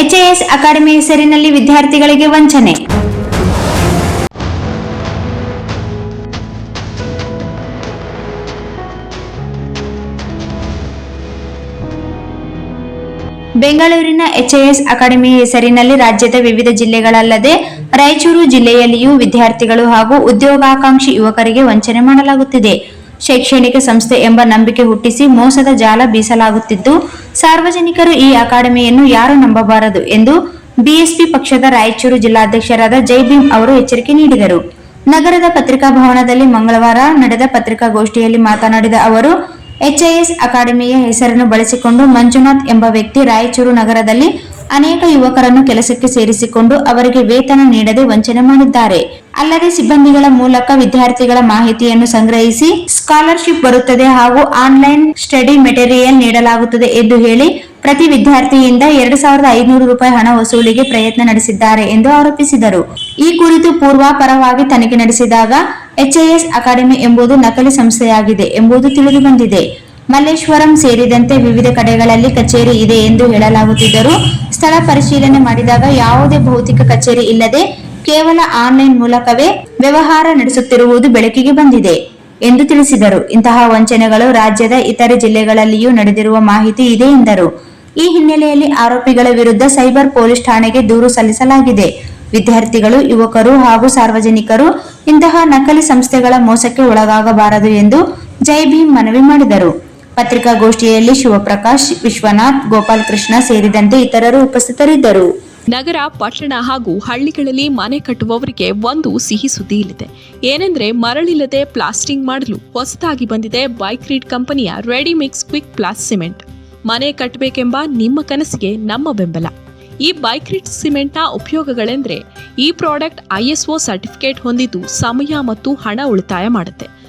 ಎಚ್ಎಎಸ್ academy ಹೆಸರಿನಲ್ಲಿ ವಿದ್ಯಾರ್ಥಿಗಳಿಗೆ ವಂಚನೆ. ಬೆಂಗಳೂರಿನ ಎಚ್ಎಎಸ್ ಅಕಾಡೆಮಿ ಹೆಸರಿನಲ್ಲಿ ರಾಜ್ಯದ ವಿವಿಧ ಜಿಲ್ಲೆಗಳಲ್ಲದೆ ರಾಯಚೂರು ಜಿಲ್ಲೆಯಲ್ಲಿಯೂ ವಿದ್ಯಾರ್ಥಿಗಳು ಹಾಗೂ ಉದ್ಯೋಗಾಕಾಂಕ್ಷಿ ಯುವಕರಿಗೆ ವಂಚನೆ ಮಾಡಲಾಗುತ್ತಿದೆ. ಶೈಕ್ಷಣಿಕ ಸಂಸ್ಥೆ ಎಂಬ ನಂಬಿಕೆ ಹುಟ್ಟಿಸಿ ಮೋಸದ ಜಾಲ ಬೀಸಲಾಗುತ್ತಿದ್ದು, ಸಾರ್ವಜನಿಕರು ಈ ಅಕಾಡೆಮಿಯನ್ನು ಯಾರು ನಂಬಬಾರದು ಎಂದು ಬಿಎಸ್ಪಿ ಪಕ್ಷದ ರಾಯಚೂರು ಜಿಲ್ಲಾಧ್ಯಕ್ಷರಾದ ಜೈಭೀಮ್ ಅವರು ಎಚ್ಚರಿಕೆ ನೀಡಿದರು. ನಗರದ ಪತ್ರಿಕಾ ಭವನದಲ್ಲಿ ಮಂಗಳವಾರ ನಡೆದ ಪತ್ರಿಕಾಗೋಷ್ಠಿಯಲ್ಲಿ ಮಾತನಾಡಿದ ಅವರು, ಎಚ್ಐಎಸ್ ಅಕಾಡೆಮಿಯ ಹೆಸರನ್ನು ಬಳಸಿಕೊಂಡು ಮಂಜುನಾಥ್ ಎಂಬ ವ್ಯಕ್ತಿ ರಾಯಚೂರು ನಗರದಲ್ಲಿ ಅನೇಕ ಯುವಕರನ್ನು ಕೆಲಸಕ್ಕೆ ಸೇರಿಸಿಕೊಂಡು ಅವರಿಗೆ ವೇತನ ನೀಡದೆ ವಂಚನೆ ಮಾಡಿದ್ದಾರೆ. ಅಲ್ಲದೆ ಸಿಬ್ಬಂದಿಗಳ ಮೂಲಕ ವಿದ್ಯಾರ್ಥಿಗಳ ಮಾಹಿತಿಯನ್ನು ಸಂಗ್ರಹಿಸಿ ಸ್ಕಾಲರ್ಶಿಪ್ ಬರುತ್ತದೆ ಹಾಗೂ ಆನ್ಲೈನ್ ಸ್ಟಡಿ ಮೆಟೀರಿಯಲ್ ನೀಡಲಾಗುತ್ತದೆ ಎಂದು ಹೇಳಿ ಪ್ರತಿ ವಿದ್ಯಾರ್ಥಿಯಿಂದ ಎರಡು ಸಾವಿರದ ಐನೂರು ರೂಪಾಯಿ ಹಣ ವಸೂಲಿಗೆ ಪ್ರಯತ್ನ ನಡೆಸಿದ್ದಾರೆ ಎಂದು ಆರೋಪಿಸಿದರು. ಈ ಕುರಿತು ಪೂರ್ವಾಪರವಾಗಿ ತನಿಖೆ ನಡೆಸಿದಾಗ ಎಚ್ಐಎಸ್ ಅಕಾಡೆಮಿ ಎಂಬುದು ನಕಲಿ ಸಂಸ್ಥೆಯಾಗಿದೆ ಎಂಬುದು ತಿಳಿದು ಬಂದಿದೆ. ಮಲ್ಲೇಶ್ವರಂ ಸೇರಿದಂತೆ ವಿವಿಧ ಕಡೆಗಳಲ್ಲಿ ಕಚೇರಿ ಇದೆ ಎಂದು ಹೇಳಲಾಗುತ್ತಿದ್ದರು ಸ್ಥಳ ಪರಿಶೀಲನೆ ಮಾಡಿದಾಗ ಯಾವುದೇ ಭೌತಿಕ ಕಚೇರಿ ಇಲ್ಲದೆ ಕೇವಲ ಆನ್ಲೈನ್ ಮೂಲಕವೇ ವ್ಯವಹಾರ ನಡೆಸುತ್ತಿರುವುದು ಬೆಳಕಿಗೆ ಬಂದಿದೆ ಎಂದು ತಿಳಿಸಿದರು. ಇಂತಹ ವಂಚನೆಗಳು ರಾಜ್ಯದ ಇತರೆ ಜಿಲ್ಲೆಗಳಲ್ಲಿಯೂ ನಡೆದಿರುವ ಮಾಹಿತಿ ಇದೆ ಎಂದರು. ಈ ಹಿನ್ನೆಲೆಯಲ್ಲಿ ಆರೋಪಿಗಳ ವಿರುದ್ಧ ಸೈಬರ್ ಪೊಲೀಸ್ ಠಾಣೆಗೆ ದೂರು ಸಲ್ಲಿಸಲಾಗಿದೆ. ವಿದ್ಯಾರ್ಥಿಗಳು, ಯುವಕರು ಹಾಗೂ ಸಾರ್ವಜನಿಕರು ಇಂತಹ ನಕಲಿ ಸಂಸ್ಥೆಗಳ ಮೋಸಕ್ಕೆ ಒಳಗಾಗಬಾರದು ಎಂದು ಜೈ ಭೀಮ್ ಮನವಿ ಮಾಡಿದರು. ಪತ್ರಿಕಾಗೋಷ್ಠಿಯಲ್ಲಿ ಶಿವಪ್ರಕಾಶ್, ವಿಶ್ವನಾಥ್, ಗೋಪಾಲಕೃಷ್ಣ ಸೇರಿದಂತೆ ಇತರರು ಉಪಸ್ಥಿತರಿದ್ದರು. ನಗರ, ಪಟ್ಟಣ ಹಾಗೂ ಹಳ್ಳಿಗಳಲ್ಲಿ ಮನೆ ಕಟ್ಟುವವರಿಗೆ ಒಂದು ಸಿಹಿ ಸುದ್ದಿ ಇಲ್ಲಿದೆ. ಏನೆಂದ್ರೆ ಮರಳಿಲ್ಲದೆ ಪ್ಲಾಸ್ಟಿಂಗ್ ಮಾಡಲು ಹೊಸದಾಗಿ ಬಂದಿದೆ ಬೈಕ್ ರೀಡ್ ಕಂಪನಿಯ ready mix quick plus cement. ಮನೆ ಕಟ್ಟಬೇಕೆಂಬ ನಿಮ್ಮ ಕನಸಿಗೆ ನಮ್ಮ ಬೆಂಬಲ. ಈ ಬೈಕ್ರಿಟ್ ಸಿಮೆಂಟ್ನ ಉಪಯೋಗಗಳೆಂದರೆ ಈ ಪ್ರಾಡಕ್ಟ್ ಐಎಸ್ಒ ಸರ್ಟಿಫಿಕೇಟ್ ಹೊಂದಿದ್ದು ಸಮಯ ಮತ್ತು ಹಣ ಉಳಿತಾಯ ಮಾಡುತ್ತೆ.